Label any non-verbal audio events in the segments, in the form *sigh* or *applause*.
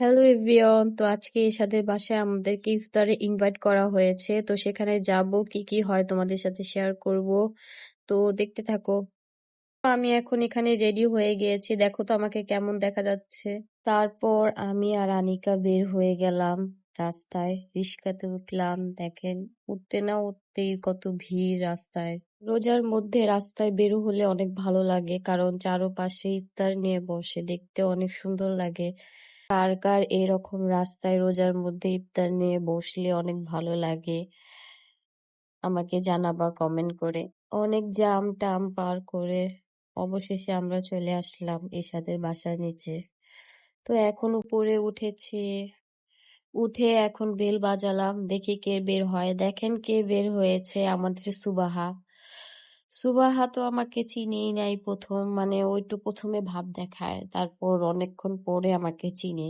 Hello everyone, তো আজকে এরশাদের বাসায় আমাদেরকে ইফতারে ইনভাইট করা হয়েছে। তো সেখানে যাব, কি কি হয় তোমাদের সাথে শেয়ার করব। তো দেখতে থাকো। আমি এখন এখানে রেডি হয়ে গিয়েছি। দেখো তো আমাকে কেমন দেখা যাচ্ছে। তারপর আমি আর আনিকা বের হয়ে গেলাম। রাস্তায় রিস্কাতে উঠলাম, দেখেন উঠতে না উঠতেই কত ভিড় রাস্তায়। রোজার মধ্যে রাস্তায় বের হলে অনেক ভালো লাগে, কারণ চারপাশে ইফতার নিয়ে বসে, দেখতে অনেক সুন্দর লাগে। কার কার এরকম রাস্তায় রোজার মধ্যে ইফতার নিয়ে বসলে অনেক ভালো লাগে, আমাকে জানাবা কমেন্ট করে। অনেক জাম টাম পার করে অবশেষে আমরা চলে আসলাম এসাদের বাসার নিচে। তো এখন উপরে উঠেছি। উঠে এখন বেল বাজালাম, দেখি কে বের হয়। দেখেন কে বের হয়েছে আমাদের সুবাহা। সুবাহা তো আমাকে চিনিই নাই প্রথম মানে ওইটু প্রথমে ভাব দেখায়, তারপর অনেকক্ষণ পরে আমাকে চিনে।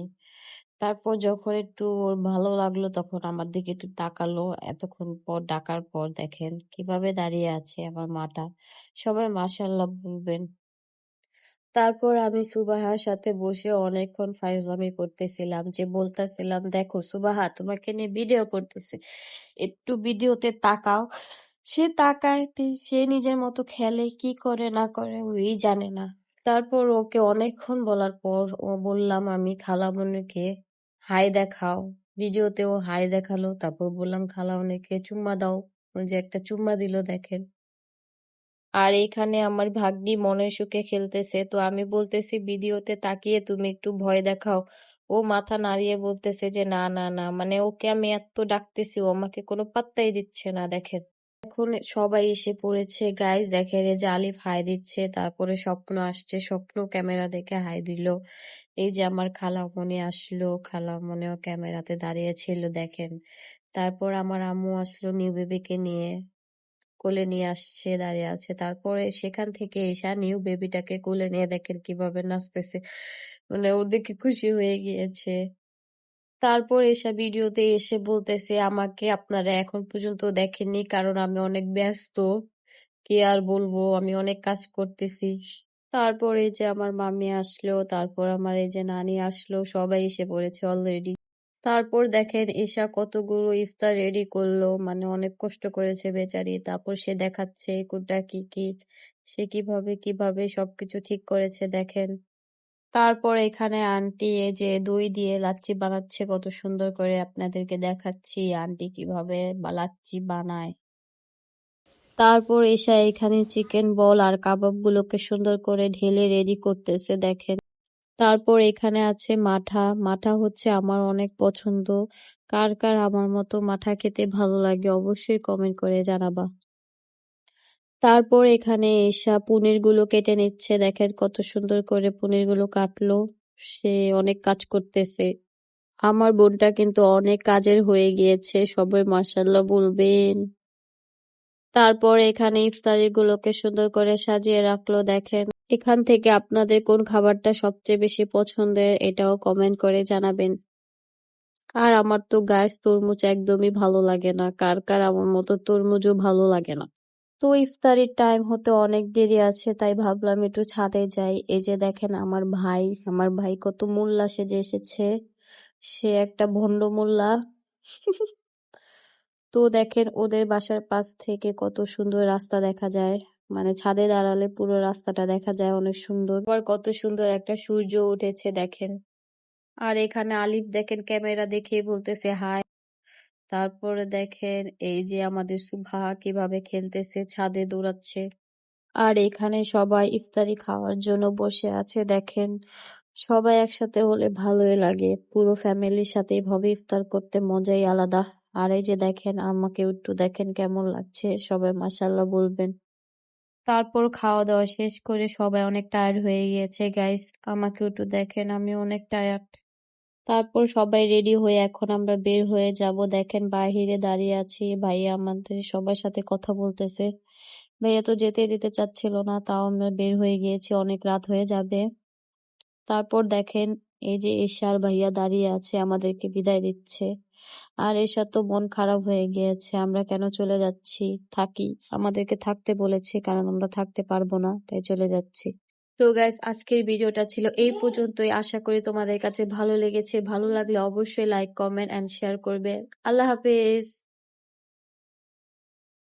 তারপর যখন একটু ওর ভালো লাগল তখন আমার দিকে একটু তাকালো, এতক্ষণ পর, ডাকার পর দেখেন কীভাবে দাঁড়িয়ে আছে আমার মাটা। সবাই মাশাল্লাহ বলবেন। তারপর আমি সুবাহার সাথে বসে অনেকক্ষণ ফাইজলামি করতেছিলাম যে বলতেছিলাম, দেখো সুবাহা, তোমাকে নিয়ে ভিডিও করতেছে। একটু ভিডিওতে তাকাও। সে তাকায় সে নিজের মতো খেলে, কি করে না করে, ওই জানে না। তারপর ওকে অনেকক্ষণ বলার পর ও বললাম, আমি খালামণিকে হাই দেখাও। ভিডিওতে ও হাই দেখাল, তারপর বললাম খালামণিকে চুম্মা দাও। ওই যে একটা চুম্মা দিল, দেখেন। আর এখানে আমার ভাগ্নি মনের সুখে খেলতেছে, তো আমি বলতেছি, ভিডিওতে তাকিয়ে তুমি একটু ভয় দেখাও। ও মাথা নাড়িয়ে বলতেছে যে, না না না। মানে ওকে আমি এত ডাকতেছি, ও আমাকে কোনো পাত্তাই দিচ্ছে না, দেখেন। এখন সবাই এসে পড়েছে গাইজ দেখেন যে আলিফ হাই দিচ্ছে, তারপরে স্বপ্ন আসছে, স্বপ্ন ক্যামেরা দেখে হাই দিল। এই যে আমার খালামণি আসলো, খালামণিও ক্যামেরাতে দাঁড়িয়ে ছিল, দেখেন। তারপর আমার আম্মু আসলো নিউ বেবিকে নিয়ে। কোলে নিয়ে আসছে, দাঁড়িয়ে আছে। তারপরে সেখান থেকে এসে নিউ বেবিটাকে কোলে নিয়ে দেখেন কীভাবে নাচতেছে। মানে ওদেরকে খুশি হয়ে গিয়েছে। তারপর এসব ভিডিওতে এসে বলতেছে, আমাকে আপনারা এখন পর্যন্ত দেখেননি কারণ আমি অনেক ব্যস্ত। কি আর বলব? আমি অনেক কাজ করতেছি। তারপর এই যে আমার মামি আসলো, তারপর আমার এই যে নানি আসলো, সবাই এসে পড়েছে অলরেডি তারপর দেখেন এসা কতগুলো ইফতার রেডি করল মানে অনেক কষ্ট করেছে বেচারি। তারপর সে দেখাচ্ছে কোনটা কি কি, সে কীভাবে কীভাবে সবকিছু ঠিক করেছে দেখেন। তারপর এখানে আন্টি এই যে দই দিয়ে লাচ্ছি বানাচ্ছে, কত সুন্দর করে আপনাদেরকে দেখাচ্ছি আন্টি কীভাবে লাচ্ছি বানায়। তারপর এসা এখানে চিকেন বল আর কাবাব গুলোকে সুন্দর করে ঢেলে রেডি করতেছে দেখেন। তারপর এখানে আছে মাঠা। মাঠা হচ্ছে আমার অনেক পছন্দ। কার কার আমার মতো মাঠা খেতে ভালো লাগে অবশ্যই কমেন্ট করে জানাবা। তারপর এখানে এসা গুলো কেটে নিচ্ছে। দেখেন কত সুন্দর করে গুলো কাটলো। সে অনেক কাজ করতেছে। আমার বোনটা কিন্তু অনেক কাজের হয়ে গিয়েছে, সবাই মার্শাল্লাহ বলবেন। তারপর এখানে ইফতারি গুলোকে সুন্দর করে সাজিয়ে রাখল। দেখেন এখান থেকে আপনাদের কোন খাবারটা সবচেয়ে বেশি পছন্দের এটাও কমেন্ট করে জানাবেন। আর আমার তো গাছ তরমুজ একদমই ভালো লাগে না। কার কার আমার মতো তরমুজও ভালো লাগে না। তো ইফতারির টাইম হতে অনেক দেরি আছে, তাই ভাবলাম একটু ছাদে যাই। এই যে দেখেন আমার ভাই আমার ভাই কত মোল্লা সেজে এসেছে। সে একটা ভণ্ড মোল্লা। *laughs* তো দেখেন ওদের বাসার পাশ থেকে কত সুন্দর রাস্তা দেখা যায়। মানে ছাদে দাঁড়ালে পুরো রাস্তাটা দেখা যায় অনেক সুন্দর। আবার কত সুন্দর একটা সূর্য উঠেছে, দেখেন। আর এখানে আলিফ দেখেন, ক্যামেরা দেখে বলতেছে, হাই। তারপরে দেখেন, এই যে আমাদের সুভা কীভাবে খেলতেছে, ছাদে দৌড়াচ্ছে। আর এখানে সবাই ইফতারি খাওয়ার জন্য বসে আছে, দেখেন। সবাই একসাথে হলে ভালোই লাগে। পুরো ফ্যামিলির সাথে এভাবে ইফতার করতে মজাই আলাদা। আর এই যে দেখেন আমাকে একটু দেখেন কেমন লাগছে। সবাই মাসাল্লাহ বলবেন। তারপর খাওয়া দাওয়া শেষ করে সবাই অনেক টায়ার্ড হয়ে গিয়েছে গাইস আমাকে একটু দেখেন আমি অনেক টায়ার্ড তারপর সবাই রেডি হয়ে এখন আমরা বের হয়ে যাব, দেখেন বাহিরে দাঁড়িয়ে আছি, ভাইয়া আমাদের সবার সাথে কথা বলতেছে। ভাইয়া তো যেতে দিতে চাচ্ছিল না, তাও আমরা বের হয়ে গিয়েছি, অনেক রাত হয়ে যাবে। তারপর দেখেন এই যে এশার ভাইয়া দাঁড়িয়ে আছে, আমাদেরকে বিদায় দিচ্ছে। আর এশার তো মন খারাপ হয়ে গিয়েছে, আমরা কেন চলে যাচ্ছি? থাকি। আমাদেরকে থাকতে বলেছে, কারণ আমরা থাকতে পারব না, তাই চলে যাচ্ছি। তো গাইস আজকের ভিডিওটা ছিল এই পর্যন্তই। আশা করি তোমাদের কাছে ভালো লেগেছে। ভালো লাগলে অবশ্যই লাইক কমেন্ট এন্ড শেয়ার করবে। আল্লাহ হাফেজ!